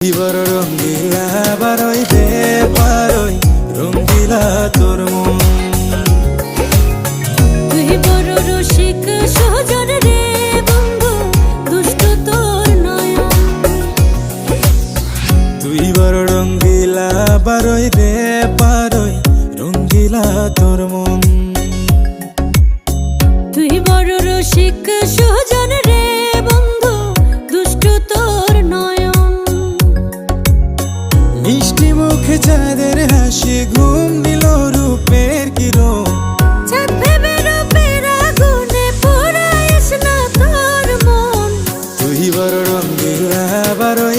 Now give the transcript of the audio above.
ইবার রঙ্গিলা বারই দে পারই রঙ্গিলা তোর মন। তুই দুষ্ট তোর নয়ন। তুই বড় রঙ্গিলা দে পারই রঙ্গিলা তোর মন। তুই বড় রসিক সহজন রে চাঁদের হাসি ঘুম দিল রূপের কিরণ। তুই বড় রঙের আবার ওই